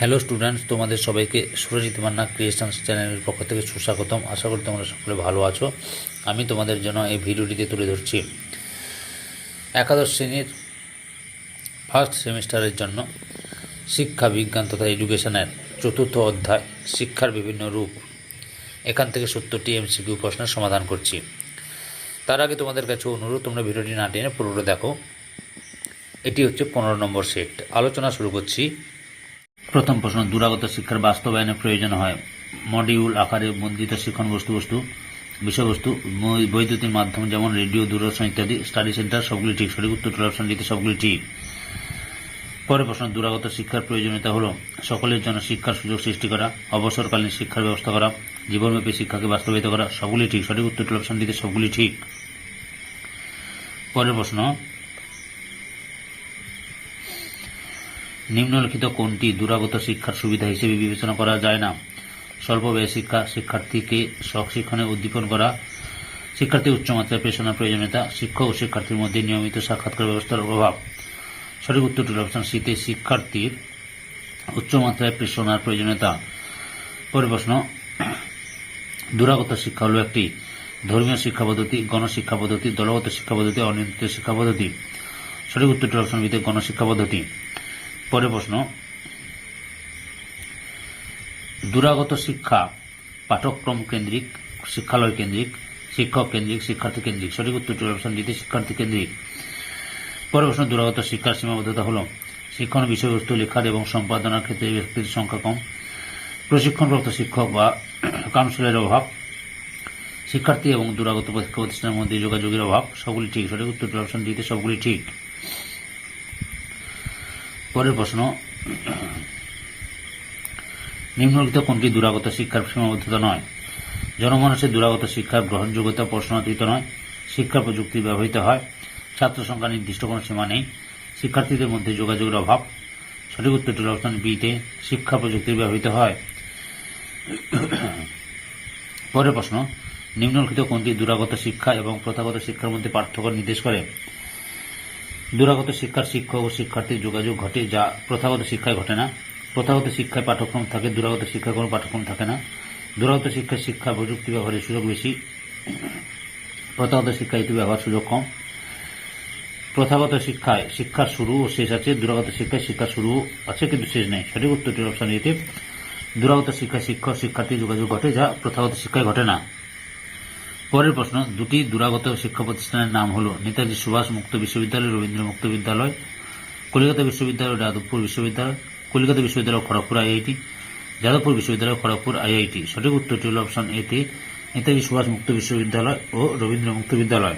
Hello students তোমাদের সবাইকে Surajit Manna creations চ্যানেলের পক্ষ থেকে সুস্বাগতম। আশা করি তোমরা সকলে ভালো আছো। আমি তোমাদের জন্য এই ভিডিওটিতে তুলে ধরছি। একাদশ শ্রেণির ফার্স্ট সেমিস্টারের জন্য শিক্ষা, বিজ্ঞান তথা এডুকেশনের চতুর্থ অধ্যায়, শিক্ষার বিভিন্ন রূপ। এখান থেকে সত্তরটি এমসিকিউ প্রশ্নের সমাধান করছি। তার আগে তোমাদের কাছে অনুরোধ, তোমরা ভিডিওটি না টেনে পুরোটা দেখো। এটি হচ্ছে পনেরো নম্বর সেট। আলোচনা শুরু করছি। প্রথম প্রশ্ন, দূরাগত শিক্ষার বাস্তবায়নের প্রয়োজন হয় মডিউল আকারে বন্ধিত শিক্ষণ বস্তু বস্তু বিষয়বস্তু, বৈ- বৈদ্যুতিন মাধ্যম যেমন রেডিও, দূরদর্শন ইত্যাদি, স্টাডি সেন্টার, সবগুলি ঠিক, সঠিক উত্তর অপশন দিতে সবগুলি ঠিক। পরের প্রশ্ন, দূরাগত শিক্ষার প্রয়োজনীয়তা হলো সকলের জন্য শিক্ষার সুযোগ সৃষ্টি করা, অবসরকালীন শিক্ষার ব্যবস্থা করা, জীবনব্যাপী শিক্ষাকে বাস্তবায়িত করা, সবগুলি ঠিক, সঠিক উত্তর অপশন দিতে সবগুলি ঠিক। পরের প্রশ্ন নিম্নলিখিত কোনটি দূরাগত শিক্ষার সুবিধা হিসেবে বিবেচনা করা যায় না? স্বল্প ব্যয় শিক্ষা, শিক্ষার্থীকে শিক্ষণে উদ্দীপন করা, শিক্ষার্থী উচ্চমাত্রায় প্রেষণার প্রয়োজনীয়তা, শিক্ষক ও শিক্ষার্থীর মধ্যে নিয়মিত সাক্ষাৎকার ব্যবস্থার অভাব। সঠিক উত্তরটি অপশন শীতে শিক্ষার্থীর উচ্চমাত্রায় প্রেষণার প্রয়োজনীয়তা। পরের প্রশ্ন, দূরাগত শিক্ষা হল একটি ধর্মীয় শিক্ষা পদ্ধতি, গণশিক্ষা পদ্ধতি, দলগত শিক্ষা পদ্ধতি, অনিয়ন্ত্রিত শিক্ষা পদ্ধতি। সঠিক উত্তরটি অপশন বিতে গণশিক্ষা পদ্ধতি। পরের প্রশ্ন। দূরাগত শিক্ষা পাঠ্যক্রম কেন্দ্রিক, শিক্ষালয় কেন্দ্রিক, শিক্ষক কেন্দ্রিক, শিক্ষার্থী কেন্দ্রিক, সঠিক উত্তরটি অপশন দিতে শিক্ষার্থী কেন্দ্রিক। পরে প্রশ্ন, দূরাগত শিক্ষার সীমাবদ্ধতা হল, শিক্ষণ বিষয়বস্তু লেখার এবং সম্পাদনার ক্ষেত্রে ব্যক্তির সংখ্যা কম। প্রশিক্ষণপ্রাপ্ত শিক্ষক বা কাউন্সিলের অভাব, শিক্ষার্থী এবং দূরাগত প্রতিষ্ঠানের মধ্যে যোগাযোগের অভাব, সবগুলি ঠিক। সঠিক উত্তরটি অপশন দিতে সবগুলি ঠিক। পরের প্রশ্ন। নিম্নলিখিত কোনটি দূরাগত শিক্ষার সীমাবদ্ধতা নয়? জনমানুষের দূরাগত শিক্ষার গ্রহণযোগ্যতা প্রশ্নাতীত নয়। শিক্ষা প্রযুক্তি ব্যবহৃত হয়। ছাত্র সংখ্যা নির্দিষ্ট কোনো সীমা নেই। শিক্ষার্থীদের মধ্যে যোগাযোগের অভাব। সঠিক উত্তরটি অপশন বিতে শিক্ষা প্রযুক্তি ব্যবহৃত হয়। পরের প্রশ্ন, নিম্নলিখিত কোনটি দূরাগত শিক্ষা এবং প্রথাগত শিক্ষার মধ্যে পার্থক্য নির্দেশ করে? দূরাগত শিক্ষার শিক্ষক ও শিক্ষার্থীর যোগাযোগ ঘটে, যা প্রথাগত শিক্ষায় ঘটে না। প্রথাগত শিক্ষায় পাঠ্যক্রম থাকে, দূরাগত শিক্ষায় কোনো পাঠ্যক্রম থাকে না। দূরাগত শিক্ষায় শিক্ষা প্রযুক্তি ব্যবহারের সুযোগ বেশি। প্রথাগত শিক্ষায় এটি ব্যবহার সুযোগ কম। প্রথাগত শিক্ষায় শিক্ষার শুরু ও শেষ আছে, দূরাগত শিক্ষায় শিক্ষার শুরু আছে কিন্তু শেষ নেই। সঠিক উত্তরটির অপশন এতে দূরাগত শিক্ষায় শিক্ষক শিক্ষার্থী যোগাযোগ ঘটে, যা প্রথাগত শিক্ষায় ঘটে না। পরের প্রশ্ন, দুটি দূরাগত শিক্ষা প্রতিষ্ঠানের নাম হল নেতাজি সুভাষ মুক্ত বিশ্ববিদ্যালয়, রবীন্দ্র মুক্ত বিদ্যালয়, কলিকাতা বিশ্ববিদ্যালয়, যাদবপুর বিশ্ববিদ্যালয়, কলিকাতা বিশ্ববিদ্যালয়, খড়গপুর আইআইটি। যাদবপুর বিশ্ববিদ্যালয়, খড়গপুর আইআইটি। সঠিক উত্তরটি হল অপশন এতে নেতাজি সুভাষ মুক্ত বিশ্ববিদ্যালয় ও রবীন্দ্র মুক্ত বিদ্যালয়।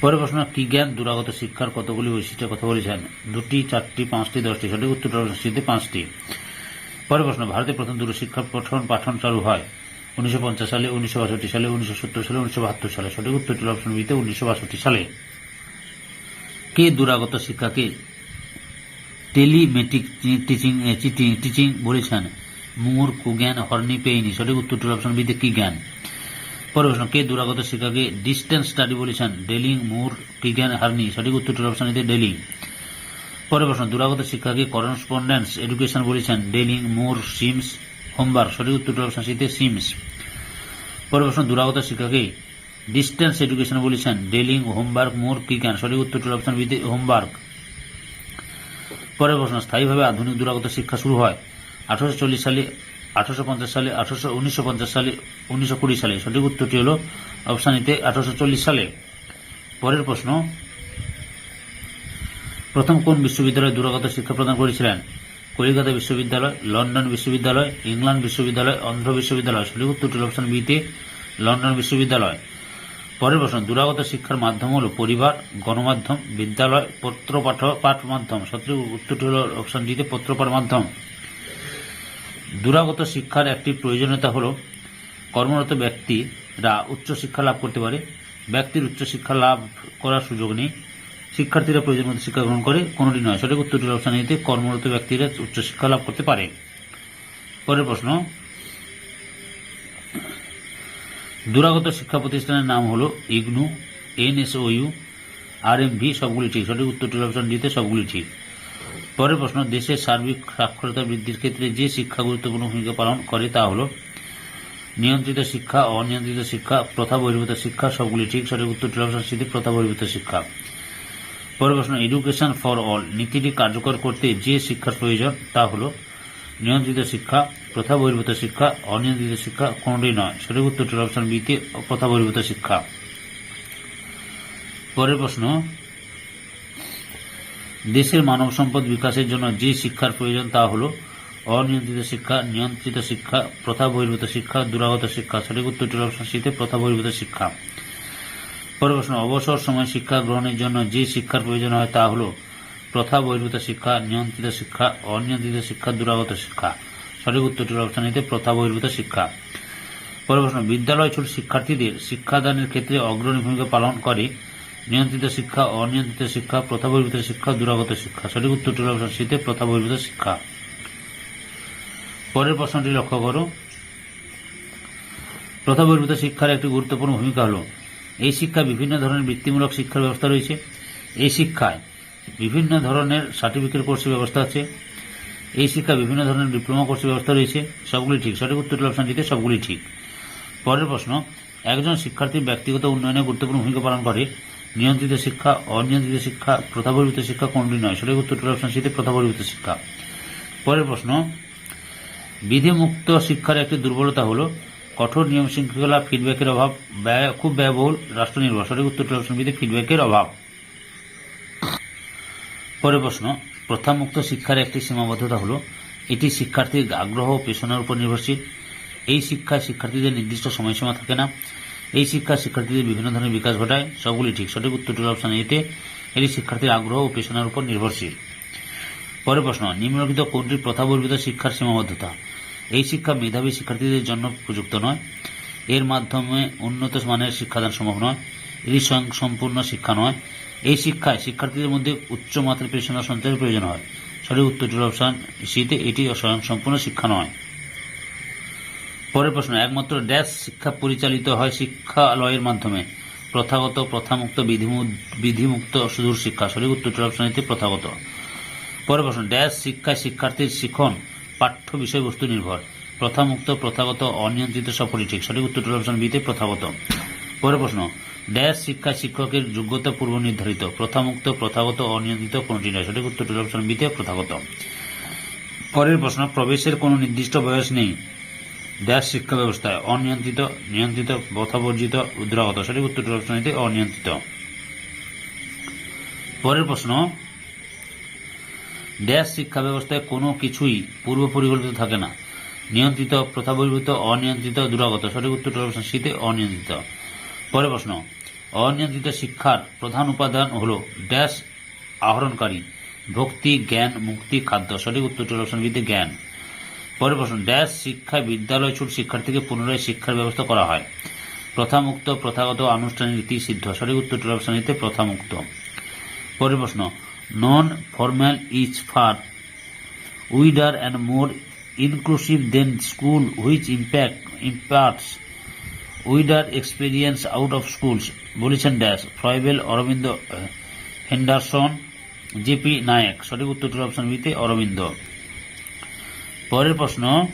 পরের প্রশ্ন, কি জ্ঞান দূরাগত শিক্ষার কতগুলি বৈশিষ্ট্যের কথা বলেছেন? দুটি, চারটি, পাঁচটি, দশটি। সঠিক উত্তরটি পাঁচটি। পরের প্রশ্ন, ভারতে প্রথম দূরশিক্ষা পঠন পাঠন চালু হয়। উনিশশো পঞ্চাশ সালে, উনিশশো বাষট্টি সালে, উনিশশো সত্তর সালে, উনিশশো বাহাত্তর সালে। সঠিক উত্তরটি হল অপশন বিতে উনিশশো বাষট্টি সালে। কে দূরাগত শিক্ষাকে টেলিমেটিক টিচিং টিচিং টিচিং বলেছেন? মুর কুজ্ঞান হর্নি পেইনি। সঠিক উত্তরটি হল অপশন বিতে কি জ্ঞান? পরের প্রশ্ন, কে দূরাগত শিক্ষাকে ডিস্টেন্স স্টাডি বলেছেন? ডেলিং মুর কিজ্ঞান হার্নি। সঠিক উত্তরটি হল অপশন এতে ডেলিং। পরের প্রশ্ন, দূরাগত শিক্ষাকে করসপন্ডেন্স এডুকেশন বলেছেন? ডেলিং মুর সিমস হোমবার সঠিক উত্তরটি অপশন সিমস। পরের প্রশ্ন দূরাগত শিক্ষাকে ডিস্টেন্স এডুকেশন বলেছেন। ডেলিং হোমবার্গ কি কিজ্ঞান সঠিক উত্তরটি অপশন বিতে হোমবার্গ পরের প্রশ্ন, স্থায়ীভাবে আধুনিক দূরাগত শিক্ষা শুরু হয় আঠারোশো চল্লিশ সালে, আঠারোশো পঞ্চাশ সালে, আঠারোশো উনিশশো পঞ্চাশ সালে, উনিশশো কুড়ি সালে। সঠিক উত্তরটি হল অপশন এতে আঠারোশো চল্লিশ সালে। পরের প্রশ্ন, প্রথম কোন বিশ্ববিদ্যালয়ে দূরাগত শিক্ষা প্রদান করেছিলেন? কলিকাতা বিশ্ববিদ্যালয়, লন্ডন বিশ্ববিদ্যালয়, ইংল্যান্ড বিশ্ববিদ্যালয়, অন্ধ্র বিশ্ববিদ্যালয় সঠিক উত্তরটি অপশন বিতে লন্ডন বিশ্ববিদ্যালয়। পরের প্রশ্ন, দূরাগত শিক্ষার মাধ্যম হল পরিবার, গণমাধ্যম, বিদ্যালয়, পত্র পাঠ পাঠ মাধ্যম। সঠিক উত্তরটি হল অপশন ডিতে পত্রপাঠ মাধ্যম। দূরাগত শিক্ষার একটি প্রয়োজনীয়তা হল কর্মরত ব্যক্তিরা উচ্চশিক্ষা লাভ করতে পারে। ব্যক্তির উচ্চশিক্ষা লাভ করার সুযোগ নেই। শিক্ষার্থীরা প্রয়োজন মতো শিক্ষা গ্রহণ করে, কোনোটি নয়। সঠিক উত্তরটির অপশন এতে কর্মরত ব্যক্তিরা উচ্চশিক্ষা লাভ করতে পারে। পরের প্রশ্ন। দূরাগত শিক্ষা প্রতিষ্ঠানের নাম হলো ইগনু, এনএসওইউ আর এম ভি সবগুলি ঠিক। সঠিক উত্তরটির অপশন ডিতে সবগুলি ঠিক। পরের প্রশ্ন। দেশের সার্বিক সাক্ষরতা বৃদ্ধির ক্ষেত্রে যে শিক্ষা গুরুত্বপূর্ণ ভূমিকা পালন করে তা হলো নিয়ন্ত্রিত শিক্ষা, অনিয়ন্ত্রিত শিক্ষা, প্রথা বহির্ভূত শিক্ষা, সবগুলি ঠিক। সঠিক উত্তরটি অপশন সিতে প্রথা বহির্ভূত শিক্ষা। পরের প্রশ্ন এডুকেশন ফর অল নীতিটি কার্যকর করতে যে শিক্ষার প্রয়োজন তা হলো নিয়ন্ত্রিত শিক্ষা, প্রথা বহির্ভূত শিক্ষা, অনিয়ন্ত্রিত শিক্ষা কোনটি নয়। সঠিক উত্তরটি অপশন বিতে প্রথা বহির্ভূত শিক্ষা। পরের প্রশ্ন, দেশের মানব সম্পদ বিকাশের জন্য যে শিক্ষার প্রয়োজন তা হলো অনিয়ন্ত্রিত শিক্ষা, নিয়ন্ত্রিত শিক্ষা, প্রথা বহির্ভূত শিক্ষা, দুরাগত শিক্ষা। সঠিক উত্তরটি অপশন সিতে প্রথা বহির্ভূত শিক্ষা। পরের প্রশ্ন অবসর সময় শিক্ষা গ্রহণের জন্য যে শিক্ষার প্রয়োজন হয় তা হলো প্রথা বহির্ভূত শিক্ষা, নিয়ন্ত্রিত শিক্ষা, অনিয়ন্ত্রিত শিক্ষা, দূরাগত শিক্ষা। সঠিক উত্তরটির অপশন নিতে প্রথা বহির্ভূত শিক্ষা। পরের প্রশ্ন বিদ্যালয় ছোট শিক্ষার্থীদের শিক্ষাদানের ক্ষেত্রে অগ্রণী ভূমিকা পালন করে। নিয়ন্ত্রিত শিক্ষা, অনিয়ন্ত্রিত শিক্ষা, প্রথা বহির্ভূত শিক্ষা, দূরাগত শিক্ষা। সঠিক উত্তরটির অপশন সিতে প্রথা বহির্ভূত শিক্ষা। পরের প্রশ্নটি লক্ষ্য করো। প্রথা বহির্ভূত শিক্ষার একটি গুরুত্বপূর্ণ ভূমিকা হল এই শিক্ষায় বিভিন্ন ধরনের বৃত্তিমূলক শিক্ষার ব্যবস্থা রয়েছে। এই শিক্ষায় বিভিন্ন ধরনের সার্টিফিকেট কোর্সের ব্যবস্থা আছে। এই শিক্ষা বিভিন্ন ধরনের ডিপ্লোমা কোর্সের ব্যবস্থা রয়েছে। সবগুলি ঠিক। সঠিক উত্তরটি অপশন দিতে সবগুলি ঠিক। পরের প্রশ্ন, একজন শিক্ষার্থীর ব্যক্তিগত উন্নয়নে গুরুত্বপূর্ণ ভূমিকা পালন করে। নিয়ন্ত্রিত শিক্ষা, অনিয়ন্ত্রিত শিক্ষা প্রথাবর্বিত শিক্ষা কোনটি নয়? সঠিক উত্তরটি অপশন সিতে প্রথাবর্বিত শিক্ষা। পরের প্রশ্ন, বিধিমুক্ত শিক্ষার একটি দুর্বলতা হল কঠোর নিয়ম শৃঙ্খলা ফিডব্যাকের অভাব, ব্যয় খুব ব্যয়বহুল রাষ্ট্র নির্ভর সঠিক উত্তরটি অপশন ফিডব্যাকের অভাব। পরের প্রশ্ন, প্রথামুক্ত শিক্ষার একটি সীমাবদ্ধতা হল, এটি শিক্ষার্থীর আগ্রহ ও পেশনার উপর নির্ভরশীল। এই শিক্ষায় শিক্ষার্থীদের নির্দিষ্ট সময়সীমা থাকে না। এই শিক্ষা শিক্ষার্থীদের বিভিন্ন ধরনের বিকাশ ঘটায়, সবগুলি ঠিক সঠিক উত্তরটির অপশন এতে এটি শিক্ষার্থীর আগ্রহ ও পেশনার উপর নির্ভরশীল। পরের প্রশ্ন, নিম্নলিখিত কোনটি প্রথাবর্বিত শিক্ষার সীমাবদ্ধতা? এই শিক্ষা মেধাবী শিক্ষার্থীদের জন্য প্রযুক্ত নয়। এর মাধ্যমে উন্নত মানের শিক্ষাদান সম্ভব নয়। এটি সম্পূর্ণ শিক্ষা নয়। এই শিক্ষায় শিক্ষার্থীদের মধ্যে উচ্চ মাত্রার পেশনা সঞ্চারের প্রয়োজন হয়। সঠিক উত্তরটির অপশন সিতে এটি স্বয়ং সম্পূর্ণ শিক্ষা নয়। পরের প্রশ্ন, একমাত্র ড্যাশ শিক্ষা পরিচালিত হয় শিক্ষালয়ের মাধ্যমে। প্রথাগত, প্রথামুক্ত, বিধিমু- বিধিমুক্ত সুদূর শিক্ষা। সঠিক উত্তরটির অপশন এতে প্রথাগত। পরের প্রশ্ন, ড্যাশ শিক্ষায় শিক্ষার্থীর শিখন পাঠ্য বিষয়বস্তু নির্ভর। প্রথামুক্ত, প্রথাগত, অনিয়ন্ত্রিত সফলই ঠিক সঠিক উত্তরটির অপশন বিতে প্রথাগত। পরের প্রশ্ন ড্যাশ শিক্ষা, শিক্ষকের যোগ্যতা পূর্ব নির্ধারিত। প্রথামুক্ত, প্রথাগত, অনিয়ন্ত্রিত কোনটি নয়? সঠিক উত্তরটির অপশন বিতে প্রথাগত। পরের প্রশ্ন, প্রবেশের কোনো নির্দিষ্ট বয়স নেই। ড্যাশ শিক্ষা ব্যবস্থায় অনিয়ন্ত্রিত, নিয়ন্ত্রিত প্রথাবর্জিত উদ্রাগত। সঠিক উত্তরটির অপশন অনিয়ন্ত্রিত। পরের প্রশ্ন ড্যাশ শিক্ষা ব্যবস্থায় কোনো কিছুই পূর্ব পরিকল্পিত থাকে না। নিয়ন্ত্রিত প্রথাবহির্ভূত অনিয়ন্ত্রিত, দুরাগত। সঠিক উত্তরটি অপশন সিতে অনিয়ন্ত্রিত। পরের প্রশ্ন, অনিয়ন্ত্রিত শিক্ষার প্রধান উপাদান হল ড্যাশ আহরণকারী, ভক্তি, জ্ঞান, মুক্তি, খাদ্য। সঠিক উত্তরটি অপশন বিতে জ্ঞান। পরের প্রশ্ন ড্যাশ শিক্ষায় বিদ্যালয় ছুট শিক্ষার্থীকে পুনরায় শিক্ষার ব্যবস্থা করা হয়। প্রথামুক্ত, প্রথাগত, আনুষ্ঠানিক রীতি সিদ্ধ। সঠিক উত্তরটি অপশন নিতে প্রথামুক্ত। পরের প্রশ্ন non formal is far wider and more inclusive than school which impact impacts wider experience out of schools বলেছেন dash Froebel Aurobindo Henderson JP Naik সঠিক উত্তরটির অপশন বিতে অরবিন্দ পরের প্রশ্ন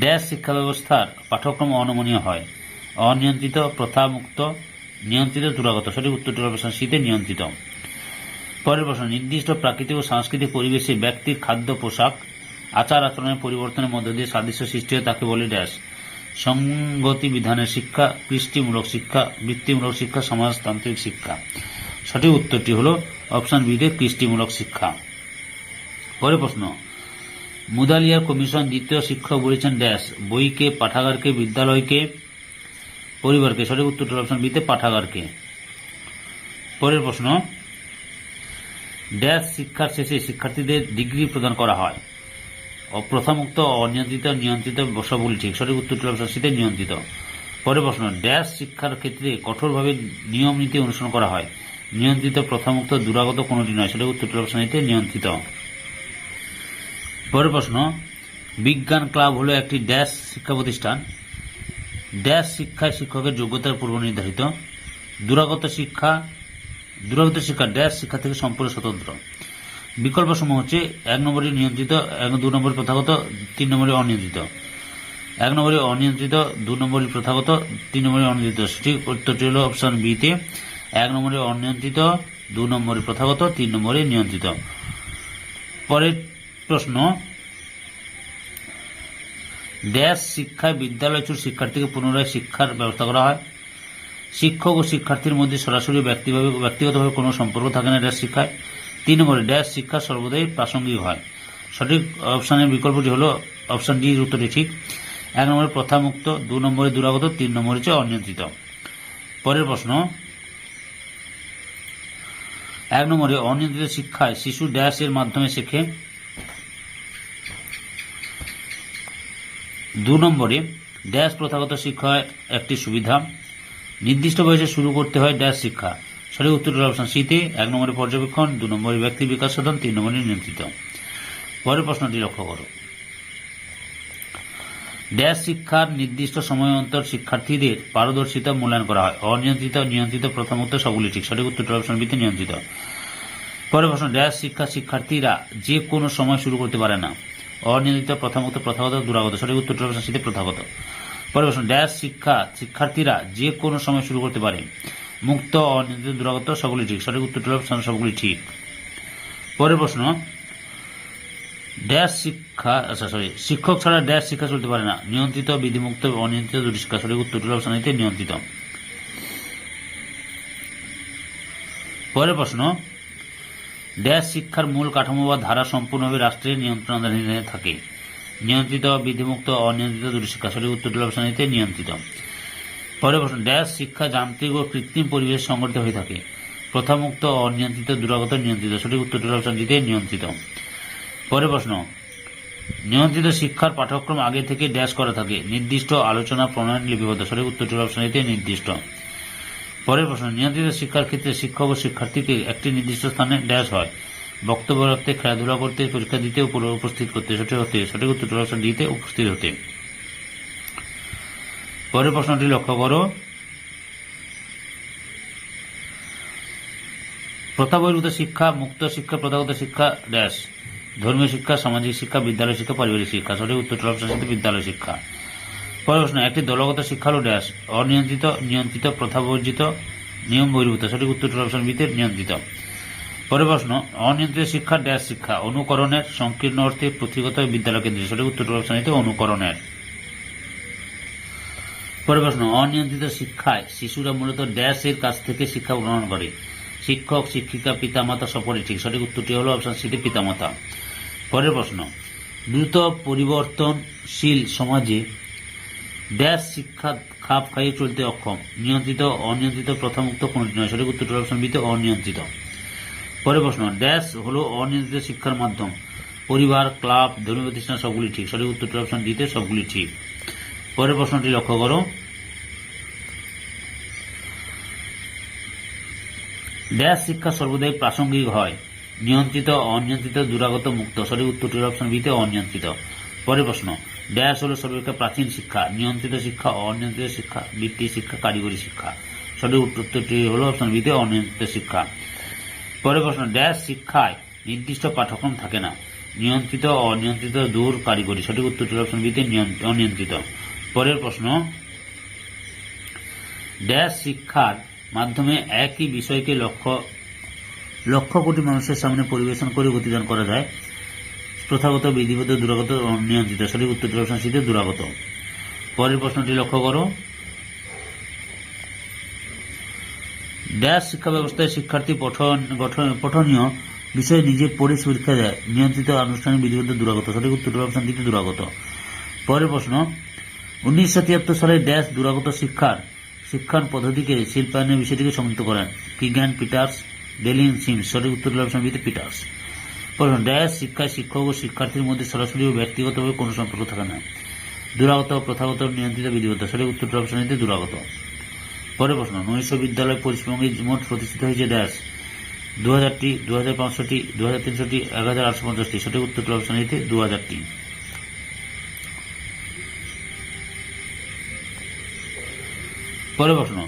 ড্যাশ শিক্ষা ব্যবস্থার পাঠ্যক্রম অনমনীয় হয়। অনিয়ন্ত্রিত, প্রথামুক্ত, নিয়ন্ত্রিত, দুরাগত। সঠিক উত্তরটির অপশন শীতে নিয়ন্ত্রিত। পরের প্রশ্ন, নির্দিষ্ট প্রাকৃতিক ও সাংস্কৃতিক পরিবেশে ব্যক্তির খাদ্য, পোশাক, আচার আচরণের পরিবর্তনের মধ্য দিয়ে সাদৃশ্য সৃষ্টি হয় তাকে বলে ড্যাশ। সংগতি বিধানের শিক্ষা, কৃষ্টিমূলক শিক্ষা, বৃত্তিমূলক শিক্ষা, সমাজতান্ত্রিক শিক্ষা। সঠিক উত্তরটি হল অপশন বিতে কৃষ্টিমূলক শিক্ষা। পরের প্রশ্ন, মুদালিয়ার কমিশন দ্বিতীয় শিক্ষক বলেছেন ড্যাশ, বইকে, পাঠাগারকে, বিদ্যালয়কে, পরিবারকে। সঠিক উত্তরটি অপশন বিতে পাঠাগারকে। পরের প্রশ্ন ড্যাশ শিক্ষার শেষে শিক্ষার্থীদের ডিগ্রি প্রদান করা হয়। অপ্রথামুক্ত অনিয়ন্ত্রিত, নিয়ন্ত্রিত সবগুলি ঠিক সঠিক উত্তরটি অপশন সিতে নিয়ন্ত্রিত। পরে প্রশ্ন ড্যাশ শিক্ষার ক্ষেত্রে কঠোরভাবে নিয়ম নীতি অনুসরণ করা হয়। নিয়ন্ত্রিত, প্রথামুক্ত, দুরাগত কোনোটি নয়, সঠিক উত্তরটি অপশন এতে নিয়ন্ত্রিত। পরের প্রশ্ন, বিজ্ঞান ক্লাব হলো একটি ড্যাশ শিক্ষা প্রতিষ্ঠান। ড্যাশ শিক্ষায় শিক্ষকের যোগ্যতার পূর্ব নির্ধারিত। দুরাগত শিক্ষা দুরাগত শিক্ষা ড্যাশ শিক্ষা থেকে সম্পূর্ণ স্বতন্ত্র। বিকল্প সমূহ হচ্ছে, এক নম্বরে নিয়ন্ত্রিত, এক দু নম্বরে প্রথাগত, তিন নম্বরে অনিয়ন্ত্রিত। এক নম্বরে অনিয়ন্ত্রিত, দু নম্বরে প্রথাগত, তিন নম্বরে অনিয়ন্ত্রিত। সঠিক উত্তরটি হল অপশন বিতে এক নম্বরে অনিয়ন্ত্রিত, দু নম্বরে প্রথাগত, তিন নম্বরে নিয়ন্ত্রিত। পরের প্রশ্ন, ড্যাশ শিক্ষায় বিদ্যালয় বিদ্যালয়চুর শিক্ষার্থীকে পুনরায় শিক্ষার ব্যবস্থা করা হয়। শিক্ষক ও শিক্ষার্থীর মধ্যে সরাসরি ব্যক্তিভাবে ব্যক্তিগতভাবে কোনো সম্পর্ক থাকে না ড্যাশ শিক্ষায়। তিন নম্বরে, ড্যাশ শিক্ষা সর্বদাই প্রাসঙ্গিক হয়। সঠিক অপশানের বিকল্পটি হলো অপশন ডি উত্তরটি ঠিক। এক নম্বরে, প্রথামুক্ত। দু নম্বরে, দুরাগত। তিন নম্বরে হচ্ছে অনিয়ন্ত্রিত। পরের প্রশ্ন। এক নম্বরে, অনিয়ন্ত্রিত শিক্ষায় শিশু ড্যাশ এর মাধ্যমে শেখে। দু নম্বরে, ড্যাশ প্রথাগত শিক্ষায় একটি সুবিধা। নির্দিষ্ট বয়সে শুরু করতে হয় ড্যাশ শিক্ষা। সঠিক উত্তর অপশন সিতে, এক নম্বরে পর্যবেক্ষণ, দু নম্বরে ব্যক্তি বিকাশ সাধন, তিন নম্বরে নিয়ন্ত্রিত। পরের প্রশ্নটি লক্ষ্য করো। ড্যাশ শিক্ষার নির্দিষ্ট সময় অন্তর শিক্ষার্থীদের পারদর্শিতা মূল্যায়ন করা হয়। অনিয়ন্ত্রিত, নিয়ন্ত্রিত প্রথমত সবগুলি ঠিক। সঠিক উত্তর অপশন বিতে নিয়ন্ত্রিত। পরের প্রশ্ন ড্যাশ শিক্ষা শিক্ষার্থীরা যে কোনো সময় শুরু করতে পারে না। অনিয়ন্ত্রিত প্রথমত প্রথাগত, দুরাগত। সঠিক উত্তর অপশন সিতে, প্রথাগত। পরের প্রশ্ন ড্যাশ শিক্ষা, শিক্ষার্থীরা যে কোনো সময় শুরু করতে পারে। মুক্ত, অনিয়ন্ত্রিত, দুরাগত সবগুলি ঠিক। সঠিক উত্তর অপশন সবগুলি ঠিক। পরের প্রশ্ন ড্যাশ শিক্ষা আচ্ছা সরি শিক্ষক ছাড়া ড্যাশ শিক্ষা চলতে পারে না। নিয়ন্ত্রিত, বিধিমুক্ত, অনিয়ন্ত্রিত দুটি শিক্ষা সঠিক উত্তর অপশন এতে নিয়ন্ত্রিত। পরের প্রশ্ন ড্যাশ শিক্ষার মূল কাঠামো বা ধারা সম্পূর্ণভাবে রাষ্ট্রের নিয়ন্ত্রণাধীনে থাকে। নিয়ন্ত্রিত, বিধিমুক্ত, অনিয়ন্ত্রিত দুটি শিক্ষা। সঠিক উত্তর অপশন এতে নিয়ন্ত্রিত। পরের প্রশ্ন, ড্যাশ শিক্ষা যান্ত্রিক ও কৃত্রিম পরিবেশ সংগঠিত হয়ে থাকে। প্রথামুক্ত, অনিয়ন্ত্রিত, দুরাগত, নিয়ন্ত্রিত। সঠিক উত্তর অপশন দিতে নিয়ন্ত্রিত। পরের প্রশ্ন, নিয়ন্ত্রিত শিক্ষার পাঠ্যক্রম আগে থেকে ড্যাশ করা থাকে। নির্দিষ্ট আলোচনা প্রণয়ন লিপিবদ্ধ। সঠিক উত্তর অপশন এতে নির্দিষ্ট। পরের প্রশ্ন, নিয়ন্ত্রিত শিক্ষার ক্ষেত্রে শিক্ষক ও শিক্ষার্থীকে একটি নির্দিষ্ট স্থানে ড্যাশ হয়। বক্তব্য রাখতে, খেলাধুলা করতে, পরীক্ষা দিতে উপ- উপস্থিত করতে। সঠিক হতে সঠিক উত্তর দিতে, উপস্থিত হতে। পরের প্রশ্নটি লক্ষ্য করো। প্রথাবহির্ভূত শিক্ষা, মুক্ত শিক্ষা, প্রথাগত শিক্ষা, ড্যাশ। ধর্মীয় শিক্ষা, সামাজিক শিক্ষা, বিদ্যালয় শিক্ষা, পারিবারিক শিক্ষা। সঠিক উত্তর সিতে বিদ্যালয় শিক্ষা। পরের প্রশ্ন, একটি দলগত শিক্ষা হল ড্যাশ। অনিয়ন্ত্রিত, নিয়ন্ত্রিত, প্রথাবর্জিত, নিয়ম বহির্ভূত। সঠিক উত্তর অপশন বিতে নিয়ন্ত্রিত। পরের প্রশ্ন অনিয়ন্ত্রিত শিক্ষা ড্যাশ শিক্ষা, অনুকরণের সংকীর্ণ অর্থে পুঁথিগত বিদ্যালয় কেন্দ্রে সঠিক উত্তর অপশন এতে অনুকরণের। পরের প্রশ্ন অনিয়ন্ত্রিত শিক্ষায় শিশুরা মূলত ড্যাশ এর কাছ থেকে শিক্ষা গ্রহণ করে। শিক্ষক, শিক্ষিকা, পিতামাতা সকলে ঠিক। সঠিক উত্তরটি হল অপশন সিতে পিতামাতা। পরের প্রশ্ন, দ্রুত পরিবর্তনশীল সমাজে ড্যাশ শিক্ষা খাপ খাইয়ে চলতে অক্ষম। নিয়ন্ত্রিত, অনিয়ন্ত্রিত প্রথামুক্ত কোনটি নয়? সঠিক উত্তরটি অপশন বিতে অনিয়ন্ত্রিত। পরের প্রশ্ন ড্যাশ হলো অনিয়ন্ত্রিত শিক্ষার মাধ্যম। পরিবার ক্লাব ধর্মীয় প্রতিষ্ঠান, সবগুলি ঠিক। সঠিক উত্তরটি অপশন দিতে সবগুলি ঠিক। পরের প্রশ্নটি লক্ষ্য করো। ড্যাশ শিক্ষা সর্বদাই প্রাসঙ্গিক হয়। নিয়ন্ত্রিত, অনিয়ন্ত্রিত, দুরাগত, মুক্ত। সঠিক উত্তরটির অপশন বিতে অনিয়ন্ত্রিত। পরের প্রশ্ন ড্যাশ হল সর্বাপেক্ষা প্রাচীন শিক্ষা। নিয়ন্ত্রিত শিক্ষা, অনিয়ন্ত্রিত শিক্ষা বৃত্তি শিক্ষা, কারিগরি শিক্ষা। সঠিক উত্তরটি হল অপশন বিতে অনিয়ন্ত্রিত শিক্ষা। পরের প্রশ্ন ড্যাশ শিক্ষায় নির্দিষ্ট পাঠ্যক্রম থাকে না। নিয়ন্ত্রিত অনিয়ন্ত্রিত দূর কারিগরি। সঠিক উত্তরটি অপশন বিতে নিয়ন- অনিয়ন্ত্রিত। পরের প্রশ্ন ড্যাশ শিক্ষার মাধ্যমে একই বিষয়কে লক্ষ্য, লক্ষ কোটি মানুষের সামনে পরিবেশন করে গতিদান করা যায়। প্রথাগত বিধিগত দুরাগত নিয়ন্ত্রিত সঠিক উত্তরটি অপশন সিতে দুরাগত। পরের প্রশ্নটি লক্ষ্য করো। ড্যাশ শিক্ষা ব্যবস্থায় শিক্ষার্থী পঠন, গঠন, পঠনীয় বিষয়ে নিজে পড়ে পরীক্ষা দেয়। নিয়ন্ত্রিত আনুষ্ঠানিক বিধিবদ্ধ দুরাগত। সঠিক উত্তর অপশন দিতে দুরাগত। পরের প্রশ্ন, উনিশশো তিয়াত্তর সালে ড্যাশ দুরাগত শিক্ষার শিক্ষার পদ্ধতিকে শিল্পায়নের বিষয়টিকে সংযুক্ত করেন। কিগ্যান পিটার্স, ডেলিন সিমস সঠিক উত্তর অপশন বিতে পিটার্স। প্রশ্ন ড্যাশ শিক্ষায় শিক্ষক ও শিক্ষার্থীর মধ্যে সরাসরি ও ব্যক্তিগতভাবে কোনো সম্পর্ক থাকে না। দুরাগত প্রথাগত নিয়ন্ত্রিত বিধিগত সঠিক উত্তর অপশন দিতে দুরাগত। পরের প্রশ্ন নৈশ বিদ্যালয় পশ্চিমবঙ্গে মোট প্রতিষ্ঠিত হয়েছে ড্যাশ দু হাজারটি দু হাজার পাঁচশোটি দু হাজার তিনশোটি এক হাজার আটশো পঞ্চাশটি। সঠিক উত্তর অপশন দিতে দু হাজারটি পরের প্রশ্ন,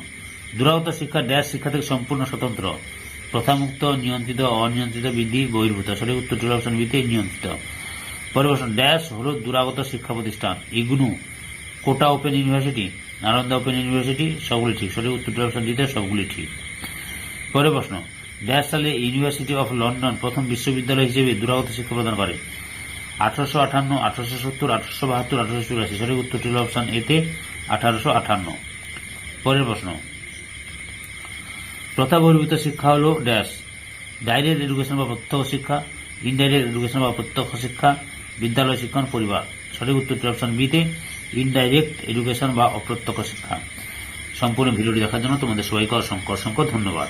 দুরাগত শিক্ষা ড্যাশ শিক্ষা থেকে সম্পূর্ণ স্বতন্ত্র। প্রথামুক্ত নিয়ন্ত্রিত, অনিয়ন্ত্রিত বৃদ্ধি বহির্ভূত। সঠিক উত্তর হল অপশন বিতে নিয়ন্ত্রিত। পরের প্রশ্ন ড্যাশ হল দূরাগত শিক্ষা প্রতিষ্ঠান। IGNOU, Kota open university. Nalanda open university সবগুলি ঠিক। সঠিক উত্তরটি অপশন দিতে সবগুলি ঠিক। পরের প্রশ্ন ড্যাশ সালে ইউনিভার্সিটি অফ লন্ডন প্রথম বিশ্ববিদ্যালয় হিসেবে দূরাগত শিক্ষা প্রদান করে। আঠারোশো আঠান্ন, আঠারোশো সত্তর, আঠারোশো বাহাত্তর, আঠারোশো চুরাশি। সঠিক উত্তরটি হল অপশন এতে আঠারোশো আঠান্ন। পরের প্রশ্ন প্রথা বহির্ভূত শিক্ষা হল ড্যাশ। ডাইরেক্ট এডুকেশন বা প্রত্যক্ষ শিক্ষা, ইনডাইরেক্ট এডুকেশন বা প্রত্যক্ষ শিক্ষা, বিদ্যালয় শিক্ষণ পরিবার। সঠিক উত্তরটি অপশন বিতে ইনডাইরেক্ট এডুকেশন বা অপ্রত্যক্ষ শিক্ষা। সম্পূর্ণ ভিডিওটি দেখার জন্য তোমাদের সবাইকে অসংখ্য অসংখ্য ধন্যবাদ।